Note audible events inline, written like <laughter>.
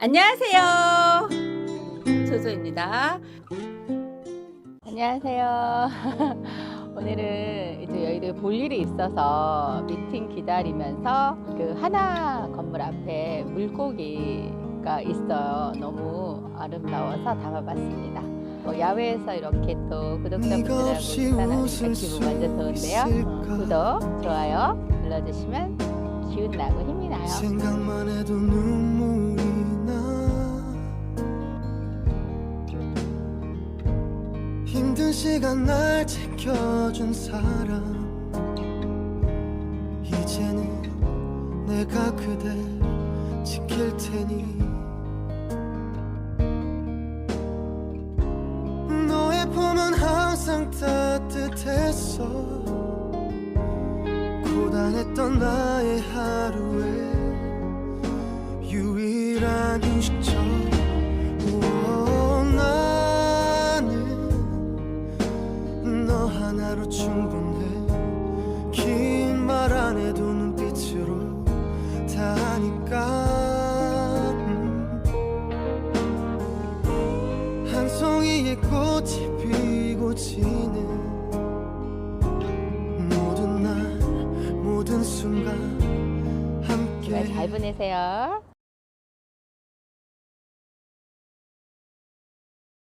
안녕하세요. 조조입니다. 안녕하세요. <laughs> 오늘은 이제 여의도에 볼 일이 있어서 미팅 기다리면서 그 하나 건물 앞에 물고기가 있어요. 너무 아름다워서 담아봤습니다. 뭐 야외에서 이렇게 또 구독자분들하고 식사하니까 기분 완전 좋은데요. 어, 구독, 좋아요 눌러주시면 기운 나고 힘이 나요. 힘든 시간 날 지켜준 사람. 이제는 내가 그댈 지킬 테니. 너의 품은 항상 따뜻했어. 고단했던 나의 하루에 유일한 휴식처. 오, 충분해 긴 말 안 해도 눈빛으로 다 하니까 음. 한 송이의 꽃이 피고 지는 모든 날 모든 순간 함께 네, 잘 보내세요.